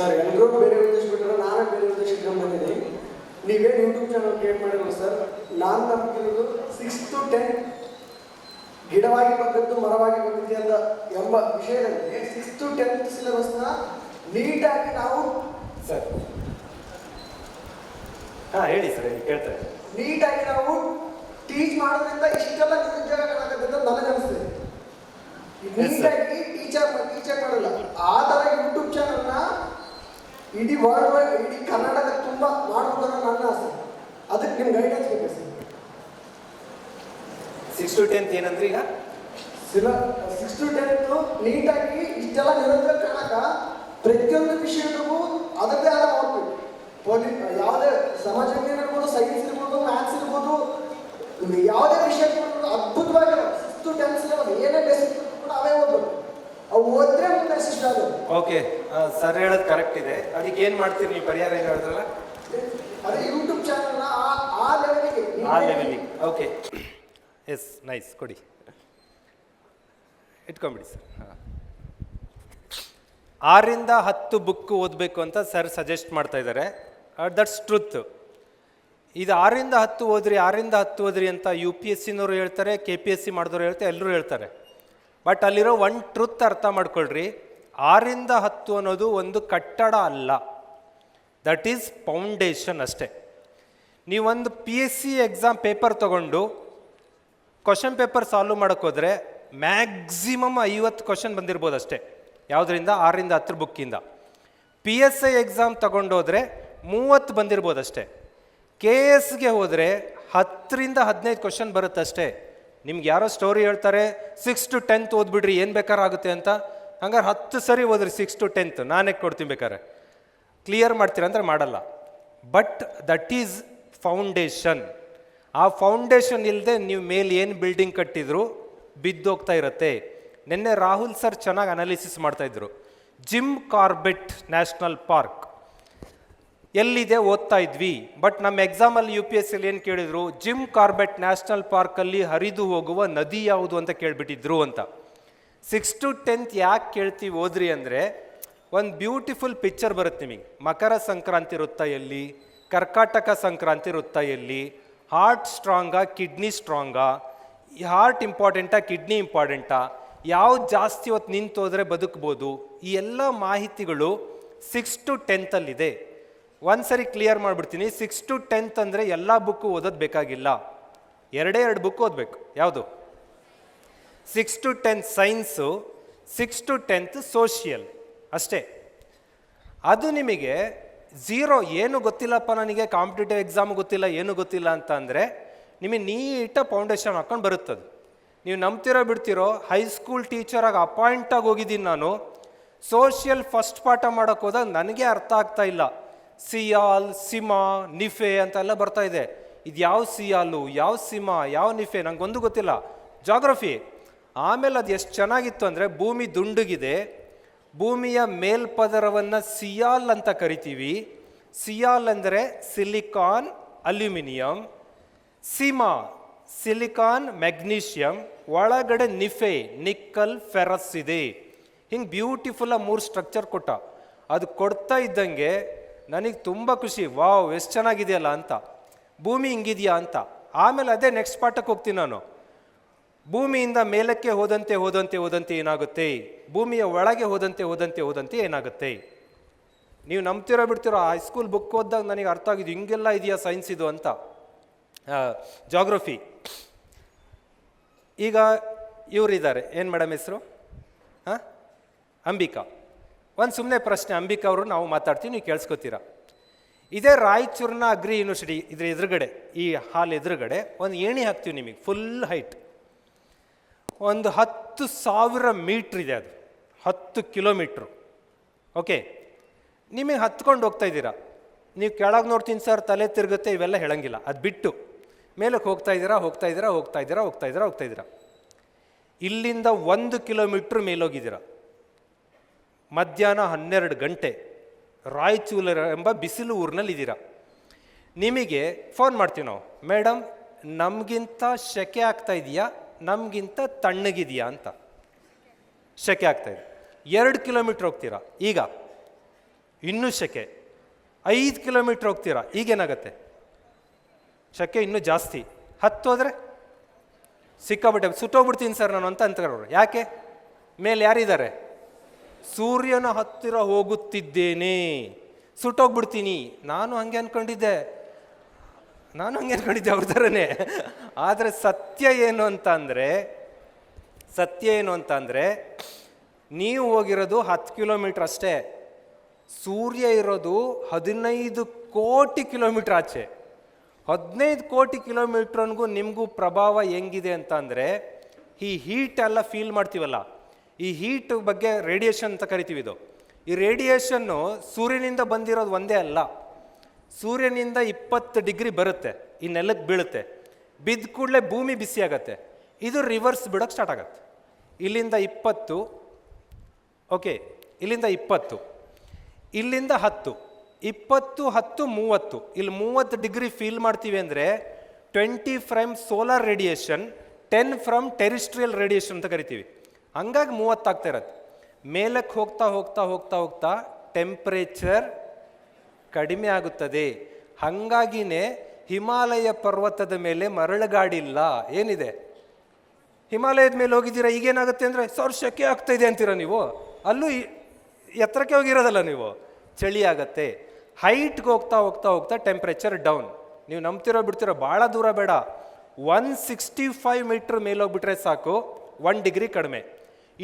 Sir ಎಲ್ಲರೂ ಬೇರೆ ಉದ್ದೇಶ ಬಿಟ್ಟರೆ ನಾನೇ ಬೇರೆ ಉದ್ದೇಶ ಇಟ್ಕೊಂಡು ಬಂದಿದ್ದೀನಿ. ನೀವೇನು ಯೂಟ್ಯೂಬ್ ಚಾನಲ್ ಕ್ರಿಯೇಟ್ ಮಾಡಿರೋ ಸರ್ ನಾನು ನಂಬಿರೋದು ಸಿಕ್ಸ್ ಟು ಟೆನ್ ಗಿಡವಾಗಿ ಬಂದದ್ದು ಮರವಾಗಿ ಬಂದಿದೆ ಅಂತ ಎಂಬ ವಿಷಯದಲ್ಲಿ ಸಿಕ್ಸ್ ಟು ಟೆಂತ್ ಸಿಲೆಬಸ್ನ ನೀಟಾಗಿ ನಾವು ಸರ್. ಹಾಂ ಹೇಳಿ ಸರ್ ಹೇಳಿ ಕೇಳ್ತಾರೆ ನೀಟಾಗಿ ನಾವು ಟೀಚ್ ಮಾಡೋದ್ರಿಂದ ಇಷ್ಟೆಲ್ಲ ನಿರುದ್ಯೋಗಗಳಾಗುತ್ತೆ ಅಂತ ನನಗನ್ನಿಸ್ತದೆ Yes, sir. ನೀಟಾಗಿ ಟೀಚರ್ ಟೀಚರ್ ಮಾಡಲ್ಲ ಆ ಥರ ಯೂಟ್ಯೂಬ್ ಚಾನಲ್ನ ಇಡೀ ವರ್ಲ್ಡ್ ವೈಡ್ ಇಡೀ ಕರ್ನಾಟಕ ತುಂಬ ಮಾಡ್ಬೋದು ನನ್ನ ಆಸೆ. ಅದಕ್ಕೆ ನಿಮ್ಗೆ ಗೈಡೆನ್ಸ್ ಬೇಕು ಸರ್ ಸಿಕ್ಸ್ ಟು ಟೆಂತ್ ಏನಂದ್ರೆ ಈಗ? ಸಿಲ ಸಿಕ್ಸ್ ಟು ಟೆಂತ್ ನೀಟಾಗಿ ಇಷ್ಟೆಲ್ಲ ನಿರಂತರ ಕಾಣಕ ಪ್ರತಿಯೊಂದು ವಿಷಯಕ್ಕೂ ಅದರದೇ ಆದ ಮಾಡ್ಬೇಕು ಪೊಲಿ ಯಾವುದೇ ಸಮಾಜ ವಿಜ್ಞಾನ ಇರ್ಬೋದು ಸೈನ್ಸ್ ಇರ್ಬೋದು ಮ್ಯಾಥ್ಸ್ ಇರ್ಬೋದು ಯಾವುದೇ ವಿಷಯ ಇರ್ಬೋದು ಅದ್ಭುತವಾಗಿ ಸಿಕ್ಸ್ ಟು ಟೆಂತ್ ಸಿಲೆಬಸ್ ಏನೇ ಬೇಸಿಕ್ ಕೂಡ ಅವೇ ಓದಬೇಕು ಅವು ಓದಿದ್ರೆ ಮುಂದೆ ಶಿಷ್ಟ ಆಗೋದು ಓಕೆ ಸರ್ ಹೇಳೋದು ಕರೆಕ್ಟ್ ಇದೆ. ಅದಕ್ಕೆ ಏನು ಮಾಡ್ತೀರಿ ನೀವು ಪರಿಹಾರ ಏನು ಹೇಳಿದ್ರಲ್ಲ? ಅದೇ ಯೂಟ್ಯೂಬ್ ಚಾನಲ್ನ ಆ ಆ ಲೆವೆಲಿಗೆ ಆ ಲೆವೆಲಿಗೆ ಓಕೆ ಎಸ್ ನೈಸ್ ಕೊಡಿ. ಇಟ್ಕೊಂಬಿಡಿ ಸರ್. ಹಾಂ. ಆರಿಂದ ಹತ್ತು ಬುಕ್ ಓದಬೇಕು ಅಂತ ಸರ್ ಸಜೆಸ್ಟ್ ಮಾಡ್ತಾ ಇದ್ದಾರೆ. ದಟ್ಸ್ ಟ್ರುತ್ ಇದು ಆರಿಂದ ಹತ್ತು ಓದ್ರಿ ಆರಿಂದ ಹತ್ತು ಓದ್ರಿ ಅಂತ ಯು ಪಿ ಎಸ್ ಸಿನವರು ಹೇಳ್ತಾರೆ ಕೆ ಪಿ ಎಸ್ ಸಿ ಮಾಡಿದವರು ಹೇಳ್ತಾರೆ ಎಲ್ಲರೂ ಹೇಳ್ತಾರೆ. ಬಟ್ ಅಲ್ಲಿರೋ ಒನ್ ಟ್ರುತ್ ಅರ್ಥ ಮಾಡ್ಕೊಳ್ರಿ. ಆರಿಂದ ಹತ್ತು ಅನ್ನೋದು ಒಂದು ಕಟ್ಟಡ ಅಲ್ಲ. ದಟ್ ಈಸ್ ಫೌಂಡೇಶನ್ ಅಷ್ಟೇ. ನೀವೊಂದು P S C exam paper ತಗೊಂಡು ಕ್ವಶನ್ ಪೇಪರ್ ಸಾಲ್ವ್ ಮಾಡೋಕ್ಕೋದ್ರೆ ಮ್ಯಾಕ್ಸಿಮಮ್ ಐವತ್ತು ಕ್ವಶನ್ ಬಂದಿರ್ಬೋದು ಅಷ್ಟೇ. ಯಾವುದರಿಂದ? ಆರರಿಂದ ಹತ್ತು ಬುಕ್ಕಿಂದ ಪಿ ಎಸ್ ಐ ಎಕ್ಸಾಮ್ ತಗೊಂಡೋದ್ರೆ ಮೂವತ್ತು ಬಂದಿರ್ಬೋದು ಅಷ್ಟೇ. ಕೆ ಎಸ್ಗೆ ಹೋದರೆ ಹತ್ತರಿಂದ ಹದಿನೈದು ಕ್ವಶನ್ ಬರುತ್ತಷ್ಟೇ. ನಿಮ್ಗೆ ಯಾರೋ ಸ್ಟೋರಿ ಹೇಳ್ತಾರೆ ಸಿಕ್ಸ್ ಟು ಟೆಂತ್ ಓದ್ಬಿಡ್ರಿ, ಏನು ಬೇಕಾರಾಗುತ್ತೆ ಅಂತ? ಹಂಗಾರೆ ಹತ್ತು ಸರಿ ಓದ್ರಿ ಸಿಕ್ಸ್ ಟು ಟೆಂತ್ ನಾನೇ ಕೊಡ್ತೀನಿ ಬೇಕಾರೆ ಕ್ಲಿಯರ್ ಮಾಡ್ತೀರ ಅಂದರೆ ಮಾಡಲ್ಲ. ಬಟ್ ದಟ್ ಈಸ್ ಫೌಂಡೇಶನ್ ಆ ಫೌಂಡೇಶನ್ ಇಲ್ಲದೆ ನೀವು ಮೇಲೆ ಏನು ಬಿಲ್ಡಿಂಗ್ ಕಟ್ಟಿದ್ರು ಬಿದ್ದೋಗ್ತಾ ಇರುತ್ತೆ. ನಿನ್ನೆ ರಾಹುಲ್ ಸರ್ ಚೆನ್ನಾಗಿ ಅನಾಲಿಸಿಸ್ ಮಾಡ್ತಾ ಇದ್ರು. ಜಿಮ್ ಕಾರ್ಬೆಟ್ ನ್ಯಾಷನಲ್ ಪಾರ್ಕ್ ಎಲ್ಲಿದೆ ಓದ್ತಾ ಇದ್ವಿ. ಬಟ್ ನಮ್ಮ ಎಕ್ಸಾಮಲ್ಲಿ ಯು ಪಿ ಎಸ್ ಸಿಲಿ ಏನು ಕೇಳಿದ್ರು? ಜಿಮ್ ಕಾರ್ಬೆಟ್ ನ್ಯಾಷನಲ್ ಪಾರ್ಕಲ್ಲಿ ಹರಿದು ಹೋಗುವ ನದಿ ಯಾವುದು ಅಂತ ಕೇಳಿಬಿಟ್ಟಿದ್ರು ಅಂತ. ಸಿಕ್ಸ್ ಟು ಟೆಂತ್ ಯಾಕೆ ಕೇಳ್ತೀವಿ ಓದ್ರಿ ಅಂದರೆ, ಒಂದು ಬ್ಯೂಟಿಫುಲ್ ಪಿಕ್ಚರ್ ಬರುತ್ತೆ ನಿಮಗೆ. ಮಕರ ಸಂಕ್ರಾಂತಿ ವೃತ್ತ ಎಲ್ಲಿ, ಕರ್ಕಾಟಕ ಸಂಕ್ರಾಂತಿ ವೃತ್ತ ಎಲ್ಲಿ ಹಾರ್ಟ್ ಸ್ಟ್ರಾಂಗಾ ಕಿಡ್ನಿ ಸ್ಟ್ರಾಂಗಾ ಹಾರ್ಟ್ ಇಂಪಾರ್ಟೆಂಟಾ ಕಿಡ್ನಿ ಇಂಪಾರ್ಟೆಂಟಾ ಯಾವ್ದು ಜಾಸ್ತಿ ಹೊತ್ತು ನಿಂತು ಹೋದರೆ ಬದುಕ್ಬೋದು, ಈ ಎಲ್ಲ ಮಾಹಿತಿಗಳು ಸಿಕ್ಸ್ ಟು ಟೆಂತಲ್ಲಿದೆ ಒಂದು ಸರಿ ಕ್ಲಿಯರ್ ಮಾಡಿಬಿಡ್ತೀನಿ ಸಿಕ್ಸ್ ಟು ಟೆಂತ್ ಅಂದರೆ ಎಲ್ಲ ಬುಕ್ಕು ಓದೋದು ಬೇಕಾಗಿಲ್ಲ. ಎರಡೇ ಎರಡು ಬುಕ್ ಓದಬೇಕು, ಯಾವುದು? Six to tenth science six to tenth social ಅಷ್ಟೇ. ಅದು ನಿಮಗೆ ಝೀರೋ ಏನು ಗೊತ್ತಿಲ್ಲಪ್ಪ ನನಗೆ ಕಾಂಪಿಟೇಟಿವ್ ಎಕ್ಸಾಮ್ ಗೊತ್ತಿಲ್ಲ, ಏನು ಗೊತ್ತಿಲ್ಲ ಅಂತ ಅಂದರೆ ನಿಮಗೆ ನೀಟ ಫೌಂಡೇಶನ್ ಹಾಕ್ಕೊಂಡು ಬರುತ್ತದು. ನೀವು ನಂಬ್ತಿರೋ ಬಿಡ್ತಿರೋ ಹೈಸ್ಕೂಲ್ ಟೀಚರಾಗಿ ಅಪಾಯಿಂಟಾಗಿ ಹೋಗಿದ್ದೀನಿ ನಾನು ಸೋಷಿಯಲ್ ಫಸ್ಟ್ ಪಾಠ ಮಾಡೋಕ್ಕೆ ಹೋದಾಗ ನನಗೆ ಅರ್ಥ ಆಗ್ತಾ ಇಲ್ಲ. ಸಿಯಾಲ್, ಸಿಮಾ, ನಿಫೆ ಅಂತೆಲ್ಲ ಬರ್ತಾ ಇದೆ. ಇದು ಯಾವ ಸಿಯಾಲು, ಯಾವ ಸಿಮಾ, ಯಾವ ನಿಫೆ, ನಂಗೊಂದು ಗೊತ್ತಿಲ್ಲ. ಜಾಗ್ರಫಿ ಆಮೇಲೆ ಅದು ಎಷ್ಟು ಚೆನ್ನಾಗಿತ್ತು ಅಂದರೆ ಭೂಮಿ ದುಂಡುಗಿದೆ. ಭೂಮಿಯ ಮೇಲ್ಪದರವನ್ನು ಸಿಯಾಲ್ ಅಂತ ಕರಿತೀವಿ. ಸಿಯಾಲ್ ಅಂದರೆ silicon aluminium. Sima, silicon magnesium. ಒಳಗಡೆ ನಿಫೆ, ನಿಕ್ಕಲ್, ಫೆರಸ್ ಇದೆ. ಹಿಂಗೆ ಬ್ಯೂಟಿಫುಲ್ ಮೂರು ಸ್ಟ್ರಕ್ಚರ್ ಕೊಟ್ಟ. ಅದು ಕೊಡ್ತಾ ಇದ್ದಂಗೆ ನನಗೆ ತುಂಬ ಖುಷಿ. ವಾವ್, ಎಷ್ಟು ಚೆನ್ನಾಗಿದೆಯಲ್ಲ ಅಂತ. ಭೂಮಿ ಹಿಂಗಿದೆಯಾ ಅಂತ. ಆಮೇಲೆ ಅದೇ ನೆಕ್ಸ್ಟ್ ಪಾಠಕ್ಕೆ ಹೋಗ್ತೀನಿ ನಾನು. ಭೂಮಿಯಿಂದ ಮೇಲಕ್ಕೆ ಹೋದಂತೆ ಹೋದಂತೆ ಹೋದಂತೆ ಏನಾಗುತ್ತೆ? ಭೂಮಿಯ ಒಳಗೆ ಹೋದಂತೆ ಹೋದಂತೆ ಹೋದಂತೆ ಏನಾಗುತ್ತೆ? ನೀವು ನಂಬ್ತಿರೋ ಬಿಡ್ತಿರೋ ಹೈಸ್ಕೂಲ್ ಬುಕ್ ಓದಿದಾಗ ನನಗೆ ಅರ್ಥ ಆಗಿದ್ದು ಹಿಂಗೆಲ್ಲ ಇದೆಯಾ ಸೈನ್ಸ್ ಇದು ಅಂತ? ಜಾಗ್ರಫಿ ಈಗ ಇವರಿದ್ದಾರೆ. ಏನು ಮೇಡಮ್ ಹೆಸರು? ಹಾಂ ಅಂಬಿಕಾ. ಒಂದು ಸುಮ್ಮನೆ ಪ್ರಶ್ನೆ, ಅಂಬಿಕಾ ಅವರು ನಾವು ಮಾತಾಡ್ತೀವಿ, ನೀವು ಕೇಳಿಸ್ಕೊತೀರಾ? ಇದೇ ರಾಯಚೂರಿನ ಅಗ್ರಿ ಯೂನಿವರ್ಸಿಟಿ ಇದ್ರ ಎದುರುಗಡೆ, ಈ ಹಾಲ್ ಎದುರುಗಡೆ ಒಂದು ಏಣಿ ಹಾಕ್ತೀವಿ ನಿಮಗೆ ಫುಲ್ ಹೈಟ್ ಒಂದು ಹತ್ತು ಸಾವಿರ ಮೀಟ್ರ್ ಇದೆ ಅದು. ಹತ್ತು ಕಿಲೋಮೀಟ್ರು. ಓಕೆ? ನಿಮಗೆ ಹತ್ಕೊಂಡು ಹೋಗ್ತಾ ಇದ್ದೀರಾ? ನೀವು ಕೆಳಗೆ ನೋಡ್ತೀನಿ ಸರ್, ತಲೆ ತಿರುಗುತ್ತೆ, ಇವೆಲ್ಲ ಹೇಳಂಗಿಲ್ಲ. ಅದು ಬಿಟ್ಟು ಮೇಲಕ್ಕೆ ಹೋಗ್ತಾ ಇದ್ದೀರಾ ಹೋಗ್ತಾ ಇದ್ದೀರಾ ಹೋಗ್ತಾ ಇದ್ದೀರಾ ಹೋಗ್ತಾ ಇದ್ದೀರಾ ಹೋಗ್ತಾ ಇದ್ದೀರಾ. ಇಲ್ಲಿಂದ ಒಂದು ಕಿಲೋಮೀಟ್ರ್ ಮೇಲೋಗಿದ್ದೀರ. ಮಧ್ಯಾಹ್ನ ಹನ್ನೆರಡು ಗಂಟೆ ರಾಯಚೂರು ಎಂಬ ಬಿಸಿಲು ಊರಿನಲ್ಲಿ ಇದ್ದೀರಾ ನಿಮಗೆ ಫೋನ್ ಮಾಡ್ತೀವಿ ನಾವು. ಮೇಡಮ್, ನಮಗಿಂತ ಶೆಕೆ ಆಗ್ತಾ ಇದೆಯಾ? ನಮಗಿಂತ ತಣ್ಣಗಿದೆಯಾ ಅಂತ. ಸೆಕೆ ಆಗ್ತಾ ಇದೆ. ಎರಡು ಕಿಲೋಮೀಟ್ರ್ ಹೋಗ್ತೀರಾ? ಈಗ. ಇನ್ನೂ ಸೆಕೆ. ಐದು ಕಿಲೋಮೀಟ್ರ್ ಹೋಗ್ತೀರಾ? ಈಗೇನಾಗತ್ತೆ? ಸೆಕೆ ಇನ್ನೂ ಜಾಸ್ತಿ. ಹತ್ತು ಹೋದರೆ? ಸಿಕ್ಕಾಬಿಟ್ಟೆ ಸುಟ್ಟೋಗ್ಬಿಡ್ತೀನಿ ಸರ್ ನಾನು ಅಂತ ಅಂತಾರೆ ಯಾಕೆ? ಮೇಲೆ ಯಾರಿದ್ದಾರೆ? ಸೂರ್ಯನ ಹತ್ತಿರ ಹೋಗುತ್ತಿದ್ದೇನೆ. ಸುಟ್ಟೋಗ್ಬಿಡ್ತೀನಿ. ನಾನು ಹಂಗೆ ಅಂದ್ಕೊಂಡಿದ್ದೆ ನಾನು ಹಂಗೆ ಅಂದ್ಕೊಂಡಿದ್ದೆ ಅವ್ರ ಥರನೇ ಆದರೆ ಸತ್ಯ ಏನು ಅಂತ ಅಂದರೆ ಸತ್ಯ ಏನು ಅಂತ ಅಂದರೆ ನೀವು ಹೋಗಿರೋದು ಹತ್ತು ಕಿಲೋಮೀಟ್ರ್ ಅಷ್ಟೇ. ಸೂರ್ಯ ಇರೋದು ಹದಿನೈದು ಕೋಟಿ ಕಿಲೋಮೀಟ್ರ್ ಆಚೆ. ಹದಿನೈದು ಕೋಟಿ ಕಿಲೋಮೀಟ್ರನ್ಗೂ ನಿಮಗೂ ಪ್ರಭಾವ ಹೆಂಗಿದೆ ಅಂತ ಅಂದರೆ ಈ ಹೀಟ್ ಎಲ್ಲ ಫೀಲ್ ಮಾಡ್ತೀವಲ್ಲ, ಈ ಹೀಟ್ ಬಗ್ಗೆ ರೇಡಿಯೇಷನ್ ಅಂತ ಕರಿತೀವಿ ಇದು. ಈ ರೇಡಿಯೇಷನ್ನು ಸೂರ್ಯನಿಂದ ಬಂದಿರೋದು ಒಂದೇ ಅಲ್ಲ. ಸೂರ್ಯನಿಂದ ಇಪ್ಪತ್ತು ಡಿಗ್ರಿ ಬರುತ್ತೆ, ಈ ನೆಲಕ್ಕೆ ಬೀಳುತ್ತೆ. ಬಿದ್ದ ಕೂಡಲೇ ಭೂಮಿ ಬಿಸಿ ಆಗತ್ತೆ. ಇದು ರಿವರ್ಸ್ ಬಿಡೋಕ್ಕೆ ಸ್ಟಾರ್ಟ್ ಆಗತ್ತೆ. ಇಲ್ಲಿಂದ ಇಪ್ಪತ್ತು ಓಕೆ ಇಲ್ಲಿಂದ ಇಪ್ಪತ್ತು, ಇಲ್ಲಿಂದ ಹತ್ತು, ಇಪ್ಪತ್ತು, ಹತ್ತು, ಮೂವತ್ತು. ಇಲ್ಲಿ ಮೂವತ್ತು ಡಿಗ್ರಿ ಫೀಲ್ ಮಾಡ್ತೀವಿ ಅಂದರೆ twenty from solar radiation ten from terrestrial radiation ಅಂತ ಕರಿತೀವಿ. ಹಂಗಾಗಿ ಮೂವತ್ತಾಗ್ತಾ ಇರತ್ತೆ. ಮೇಲಕ್ಕೆ ಹೋಗ್ತಾ ಹೋಗ್ತಾ ಹೋಗ್ತಾ ಹೋಗ್ತಾ ಟೆಂಪ್ರೇಚರ್ ಕಡಿಮೆ ಆಗುತ್ತದೆ. ಹಾಗಾಗಿನೇ ಹಿಮಾಲಯ ಪರ್ವತದ ಮೇಲೆ ಮರಳುಗಾಡಿಲ್ಲ. ಏನಿದೆ? ಹಿಮಾಲಯದ ಮೇಲೆ ಹೋಗಿದ್ದೀರಾ? ಈಗೇನಾಗುತ್ತೆ ಅಂದರೆ ಸಾವಿರ ಶೆಕೆ ಆಗ್ತಾ ಇದೆ ಅಂತೀರಾ ನೀವು? ಅಲ್ಲೂ ಎತ್ತರಕ್ಕೆ ಹೋಗಿರೋದಲ್ಲ ನೀವು? ಚಳಿ ಆಗತ್ತೆ. ಹೈಟ್ಗೆ ಹೋಗ್ತಾ ಹೋಗ್ತಾ ಹೋಗ್ತಾ ಟೆಂಪ್ರೇಚರ್ ಡೌನ್ ನೀವು ನಂಬ್ತಿರೋ ಬಿಡ್ತಿರೋ ಭಾಳ ದೂರ ಬೇಡ. ಒನ್ ಸಿಕ್ಸ್ಟಿ ಫೈವ್ ಮೀಟ್ರ್ ಮೇಲೆ ಹೋಗ್ಬಿಟ್ರೆ ಸಾಕು. ಒನ್ ಡಿಗ್ರಿ ಕಡಿಮೆ.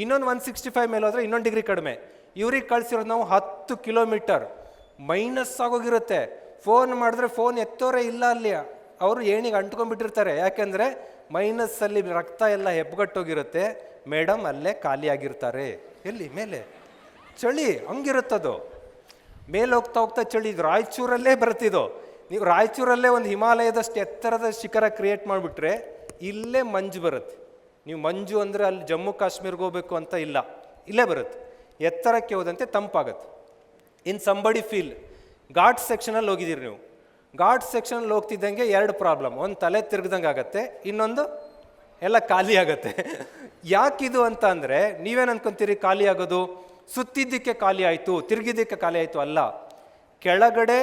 ಇನ್ನೊಂದು ಒನ್ ಸಿಕ್ಸ್ಟಿ ಫೈವ್ ಮೇಲೆ ಹೋದರೆ ಇನ್ನೊಂದು ಡಿಗ್ರಿ ಕಡಿಮೆ. ಇವ್ರಿಗೆ ಕಳಿಸಿರೋದು ನಾವು ಹತ್ತು ಕಿಲೋಮೀಟರ್ ಮೈನಸ್ ಆಗೋಗಿರುತ್ತೆ. ಫೋನ್ ಮಾಡಿದ್ರೆ ಫೋನ್ ಎತ್ತೋರೇ ಇಲ್ಲ ಅಲ್ಲಿ. ಅವರು ಏಣಿಗೆ ಅಂಟ್ಕೊಂಡ್ಬಿಟ್ಟಿರ್ತಾರೆ. ಯಾಕೆಂದರೆ ಮೈನಸ್ಸಲ್ಲಿ ರಕ್ತ ಎಲ್ಲ ಹೆಪ್ಪುಗಟ್ಟೋಗಿರುತ್ತೆ ಮೇಡಮ್ ಅಲ್ಲೇ ಖಾಲಿಯಾಗಿರ್ತಾರೆ. ಎಲ್ಲಿ? ಮೇಲೆ. ಚಳಿ, ಹಂಗಿರುತ್ತದು. ಮೇಲೆ ಹೋಗ್ತಾ ಹೋಗ್ತಾ ಚಳಿ ರಾಯಚೂರಲ್ಲೇ ಬರ್ತಿದ್ದು ನೀವು ರಾಯಚೂರಲ್ಲೇ ಒಂದು ಹಿಮಾಲಯದಷ್ಟು ಎತ್ತರದ ಶಿಖರ ಕ್ರಿಯೇಟ್ ಮಾಡಿಬಿಟ್ರೆ ಇಲ್ಲೇ ಮಂಜು ಬರುತ್ತೆ. ನೀವು ಮಂಜು ಅಂದರೆ ಅಲ್ಲಿ ಜಮ್ಮು ಕಾಶ್ಮೀರ್ಗೆ ಹೋಗ್ಬೇಕು ಅಂತ ಇಲ್ಲ. ಇಲ್ಲೇ ಬರುತ್ತೆ. ಎತ್ತರಕ್ಕೆ ಹೋದಂತೆ ತಂಪಾಗತ್ತೆ. ಇನ್ ಸಂಬಡಿ ಫೀಲ್ ಘಾಟ್ ಸೆಕ್ಷನಲ್ಲಿ ಹೋಗಿದ್ದೀರಿ ನೀವು. ಘಾಟ್ ಸೆಕ್ಷನಲ್ಲಿ ಹೋಗ್ತಿದ್ದಂಗೆ ಎರಡು ಪ್ರಾಬ್ಲಮ್ ಒಂದು ತಲೆ ತಿರ್ಗ್ದಂಗೆ ಆಗುತ್ತೆ, ಇನ್ನೊಂದು ಎಲ್ಲ ಖಾಲಿ ಆಗತ್ತೆ. ಯಾಕಿದು ಅಂತ ಅಂದರೆ, ನೀವೇನು ಅನ್ಕೊಂತೀರಿ ಖಾಲಿ ಆಗೋದು? ಸುತ್ತಿದ್ದಕ್ಕೆ ಖಾಲಿ ಆಯಿತು, ತಿರುಗಿದ್ದಕ್ಕೆ ಖಾಲಿ ಆಯಿತು ಅಲ್ಲ. ಕೆಳಗಡೆ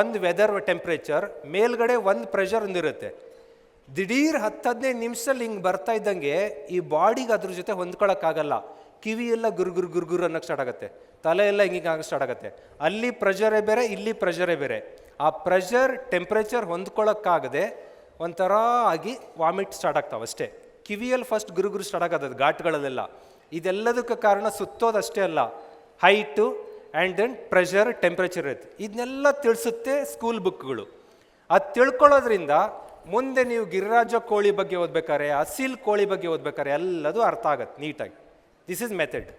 ಒಂದು ವೆದರ್ ಟೆಂಪ್ರೇಚರ್ ಮೇಲ್ಗಡೆ ಒಂದು ಪ್ರೆಷರ್ ಒಂದಿರುತ್ತೆ ದಿಢೀರ್ ಹತ್ತು ಹದಿನೈದು ನಿಮಿಷದಲ್ಲಿ ಹಿಂಗೆ ಬರ್ತಾ ಇದ್ದಂಗೆ ಈ ಬಾಡಿಗೆ ಅದ್ರ ಜೊತೆ ಹೊಂದ್ಕೊಳಕ್ಕಾಗಲ್ಲ. ಕಿವಿ ಗುರುಗುರು ಗುರುಗುರು ಗುರು ಗುರು ಅನ್ನೋಕ್ಕೆ ಸ್ಟಾರ್ಟ್ ಆಗುತ್ತೆ. ತಲೆ ಎಲ್ಲ ಹಿಂಗೆ ಆಗಕ್ಕೆ ಸ್ಟಾರ್ಟ್ ಆಗುತ್ತೆ. ಅಲ್ಲಿ ಪ್ರೆಷರೇ ಬೇರೆ, ಇಲ್ಲಿ ಪ್ರೆಷರೇ ಬೇರೆ. ಆ ಪ್ರೆಷರ್ ಟೆಂಪ್ರೇಚರ್ ಹೊಂದ್ಕೊಳ್ಳೋಕ್ಕಾಗದೆ ಒಂಥರ ಆಗಿ ವಾಮಿಟ್ ಸ್ಟಾರ್ಟ್ ಆಗ್ತಾವೆ ಅಷ್ಟೇ. ಕಿವಿಯಲ್ಲಿ ಫಸ್ಟ್ ಗುರುಗುರು ಗುರು ಸ್ಟಾರ್ಟ್ ಆಗೋದು ಘಾಟ್ಗಳಲ್ಲೆಲ್ಲ. ಇದೆಲ್ಲದಕ್ಕೆ ಕಾರಣ ಸುತ್ತೋದಷ್ಟೇ ಅಲ್ಲ. Height and then pressure temperature ಇರುತ್ತೆ. ಇದನ್ನೆಲ್ಲ ತಿಳಿಸುತ್ತೆ ಸ್ಕೂಲ್ ಬುಕ್ಗಳು ಅದು ತಿಳ್ಕೊಳ್ಳೋದ್ರಿಂದ ಮುಂದೆ ನೀವು ಗಿರಿರಾಜ ಕೋಳಿ ಬಗ್ಗೆ ಓದ್ಬೇಕಾರೆ, ಅಸೀಲ್ ಕೋಳಿ ಬಗ್ಗೆ ಓದ್ಬೇಕಾದ್ರೆ ಎಲ್ಲದೂ ಅರ್ಥ ಆಗತ್ತೆ ನೀಟಾಗಿ. This is method.